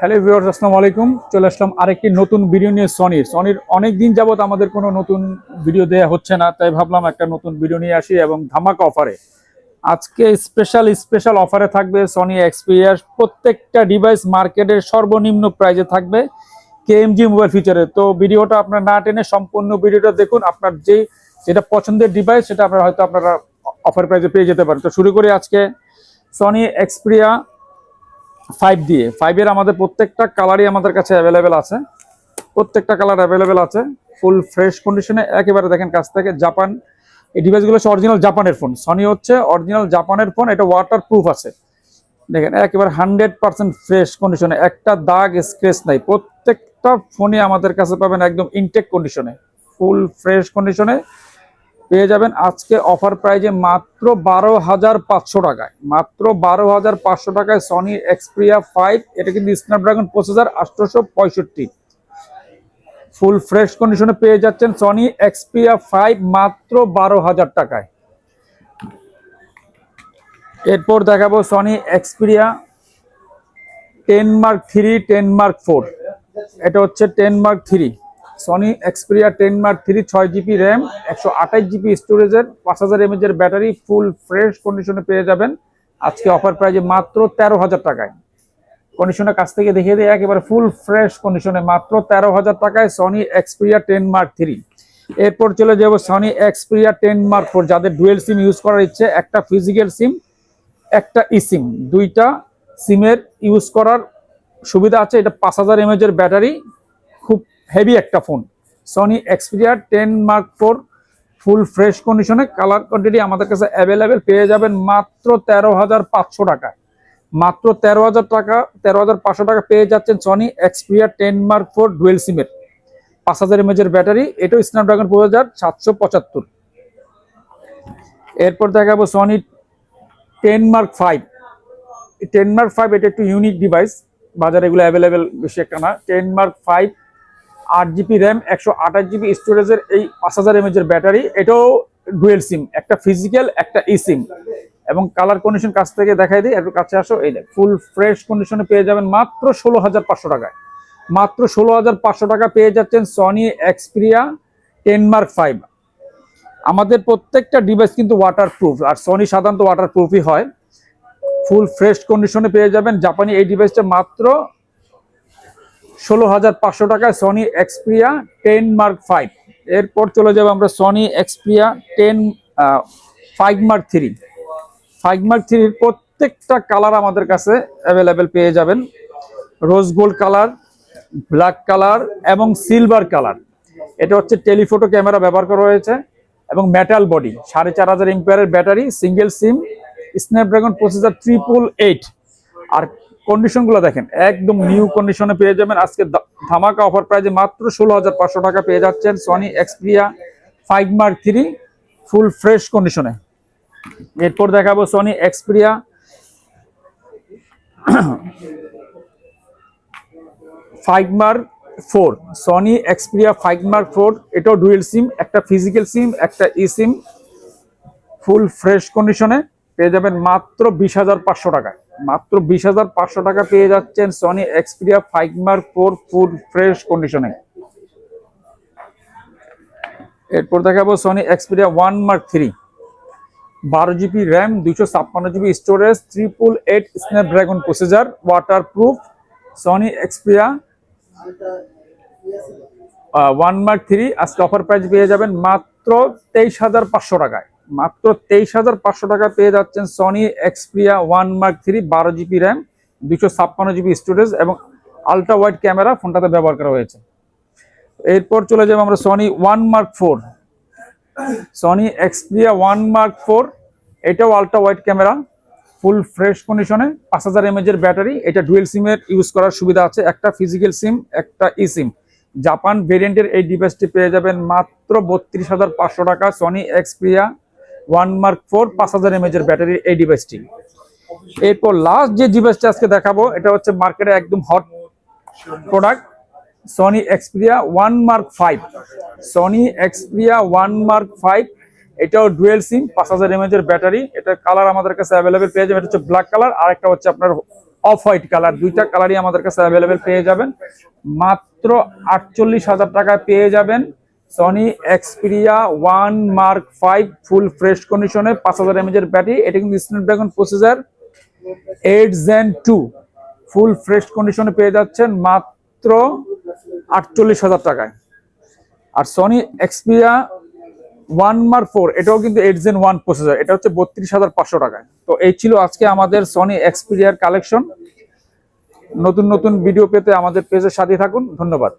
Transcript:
Hello viewers, আসসালামু আলাইকুম। চলে আসলাম আরেকটি নতুন ভিডিও নিয়ে সনির। সনির অনেক দিন যাবত আমাদের কোনো নতুন ভিডিও দেয়া হচ্ছে না, তাই ভাবলাম একটা নতুন ভিডিও নিয়ে আসি এবং ধামাকা অফারে। আজকে স্পেশাল স্পেশাল অফারে থাকবে সনি এক্সপিরিয়ার প্রত্যেকটা ডিভাইস মার্কেটের সর্বনিম্ন প্রাইজে থাকবে কেএমজি মোবাইল ফিচারে তো ভিডিওটা আপনার না টেনে সম্পূর্ণ ভিডিওটা দেখুন। আপনার যে যেটা পছন্দের ডিভাইস সেটা আপনারা হয়তো আপনারা অফার প্রাইজে পেয়ে যেতে পারেন। তো শুরু করি আজকে সনি এক্সপিরিয়া ফাইভ দিয়ে। ফাইভের আমাদের প্রত্যেকটা কালারই আমাদের কাছে অ্যাভেলেবেল আছে। প্রত্যেকটা কালার অ্যাভেলেবেল আছে। ফুল ফ্রেশ কন্ডিশনে একেবারে দেখেন কাছ থেকে জাপান এই ডিভাইসগুলো হচ্ছে অরিজিনাল জাপানের ফোন সনি হচ্ছে অরিজিনাল জাপানের ফোন এটা ওয়াটার প্রুফ আছে। দেখেন, একেবারে হান্ড্রেড পার্সেন্ট ফ্রেশ কন্ডিশনে একটা দাগ স্ক্রেচ নাই। প্রত্যেকটা ফোনে আমাদের কাছে পাবেন একদম ইনটেক কন্ডিশনে ফুল ফ্রেশ কন্ডিশনে পেয়ে যাবেন আজকে অফার প্রাইজে মাত্র বারো হাজার পাঁচশো টাকায়। মাত্র বারো হাজার পাঁচশো টাকায় সনি এক্সপ্রিয়া ফাইভ এটা কিন্তু স্ন্যাপড্রাগন প্রসেসর আটশোশো পঁয়ষট্টি। ফুল ফ্রেশ কন্ডিশনে পেয়ে যাচ্ছেন সনি এক্সপ্রিয়া ফাইভ মাত্র বারো হাজার টাকায়। এরপর দেখাবো Sony Xperia ten mark three ten mark four এটা হচ্ছে ten mark three Sony Xperia ten mark three ছয় জিবি র্যাম একশো আঠাশ জিবি স্টোরেজের পাঁচ হাজার এমএজের ব্যাটারি ফুল ফ্রেশ কন্ডিশনে পেয়ে যাবেন। আজকে অফার প্রাইজে মাত্র তেরো হাজার টাকায়। কন্ডিশনের কাছ থেকে দেখিয়ে দেয় একেবারে ফুল ফ্রেশ কন্ডিশনে মাত্র তেরো হাজার টাকায় Sony Xperia ten mark three এরপর চলে যাব Sony Xperia ten mark four যাদের ডুয়েল সিম ইউজ করার ইচ্ছে, একটা ফিজিক্যাল সিম একটা ই সিম দুইটা সিমের ইউজ করার সুবিধা আছে, এটা পাঁচ হাজার এমএজের ব্যাটারি খুব হেভি একটা phone. Sony Xperia ten mark four full fresh কন্ডিশনে কালার কোয়ান্টিটি আমাদের কাছে অ্যাভেলেবেল পেয়ে যাবেন মাত্র তেরো হাজার পাঁচশো টাকায়। মাত্র তেরো হাজার টাকা, তেরো হাজার পাঁচশো টাকা পেয়ে যাচ্ছেন Sony Xperia ten mark four dual সিমের পাঁচ হাজার এমএজের ব্যাটারি, এটাও স্ন্যাপড্রাগন দু হাজার সাতশো পঁচাত্তর। এরপর দেখাবো Sony ten mark five ten mark five এটা একটু ইউনিক ডিভাইস বাজারে এগুলো অ্যাভেলেবেল বেশি একটা না। টেন মার্ক ফাইভ আট জিবি র্যাম, একশো আঠাশ জিবি স্টোরেজের এই পাঁচ হাজার এমএজের ব্যাটারি। এটাও ডুয়েল সিম, একটা ফিজিক্যাল একটা ই সিম এবং কালার কন্ডিশন কাছ থেকে দেখাই দিই, একটু কাছে আসো, এই দেখ ফুল ফ্রেশ কন্ডিশনে পেয়ে যাবেন মাত্র ষোলো হাজার পাঁচশো টাকায়। মাত্র ষোলো হাজার পাঁচশো টাকা পেয়ে যাচ্ছেন Sony Xperia ten mark five আমাদের প্রত্যেকটা ডিভাইস কিন্তু ওয়াটার প্রুফ আর সনি সাধারণত ওয়াটার প্রুফই হয় ফুল ফ্রেশ কন্ডিশনে পেয়ে যাবেন। জাপানি এই ডিভাইসটা মাত্র ষোলো হাজার পাঁচশো টাকায় Sony Xperia ten mark five এরপর চলে যাব আমরা Sony Xperia ten five mark three five mark থ্রির প্রত্যেকটা কালার আমাদের কাছে অ্যাভেলেবেল পেয়ে যাবেন। Rose gold colour black colour এবং সিলভার কালার এটা হচ্ছে টেলিফোটো ক্যামেরা ব্যবহার করা হয়েছে এবং মেটাল বডি সাড়ে চার হাজার এমপিয়ারের battery single SIM Snapdragon processor triple eight আর কন্ডিশনগুলো দেখেন, একদম নিউ কন্ডিশনে পেয়ে যাবেন। আজকে ধামাকা অফার প্রাইজে মাত্র ষোলো হাজার পাঁচশো টাকা পেয়ে যাচ্ছেন Sony Xperia five mark three full fresh কন্ডিশনে এরপর দেখাবো Sony Xperia five mark four Sony Xperia five mark four এটাও ডুয়েল সিম একটা ফিজিক্যাল সিম একটা ই সিম ফুল ফ্রেশ কন্ডিশনে পেয়ে যাবেন মাত্র বিশ হাজার পাঁচশো টাকায়। মাত্র বিশ হাজার পাঁচশো টাকা পেয়ে যাচ্ছেন Sony Xperia five mark four full fresh কন্ডিশনে এরপর দেখাবো Sony Xperia one mark three বারো জিবি র্যাম দুইশো ছাপ্পান্ন GB storage triple eight Snapdragon processor waterproof Sony Xperia one mark three আজকে অফার প্রাইস পেয়ে যাবেন মাত্র তেইশ হাজার পাঁচশো টাকায়। মাত্র তেইশ হাজার পাঁচশো টাকা পেয়ে যাচ্ছেন Sony Xperia one mark three বারো জিবি র্যাম দুশো ছাপ্পান্ন জিবি স্টোরেজ এবং আলট্রা ওয়াইড ক্যামেরা ফোনটাতে ব্যবহার করা হয়েছে। এরপর চলে যাব আমরা Sony one mark four Sony Xperia one mark four এটাও ultra wide camera full fresh কন্ডিশনে পাঁচ হাজার এমএজের ব্যাটারি এটা ডুয়েল সিমের ইউজ করার সুবিধা আছে, একটা ফিজিক্যাল সিম একটা ই সিম জাপান ভেরিয়েন্টের এই ডিভাইসটি পেয়ে যাবেন মাত্র বত্রিশ হাজার পাঁচশো টাকা Sony Xperia one mark four, পাঁচ হাজার এমএজের ব্যাটারির এই ডিভাইসটি এরপর লাস্ট যে ডিভাইসটা আজকে দেখাবো, এটা হচ্ছে মার্কেটে একদম hot product Sony Xperia one mark five Sony Xperia one mark five এটাও ডুয়েল সিম পাঁচ হাজার এমএজের ব্যাটারি। এটা কালার আমাদের কাছে অ্যাভেলেবেল পেয়ে যাবে এটা হচ্ছে ব্ল্যাক কালার আর একটা হচ্ছে আপনার অফ হোয়াইট কালার দুইটা কালারই আমাদের কাছে অ্যাভেলেবেল পেয়ে যাবেন। মাত্র আটচল্লিশ হাজার টাকায় পেয়ে যাবেন। Sony Xperia one mark five full fresh কন্ডিশনে পাঁচ হাজার এমএজের ব্যাটারি এটা কিন্তু Snapdragon processor eight gen two full fresh কন্ডিশনে পেয়ে যাচ্ছেন মাত্র আটচল্লিশ হাজার টাকায়। আর Sony Xperia one mark four এটাও কিন্তু এইট জেন ওয়ান প্রসেসর এটা হচ্ছে বত্রিশ হাজার পাঁচশো টাকায়। তো এই ছিল আজকে আমাদের সনি এক্সপিরিয়ার কালেকশন নতুন নতুন ভিডিও পেতে আমাদের পেজের সাথে থাকুন। ধন্যবাদ।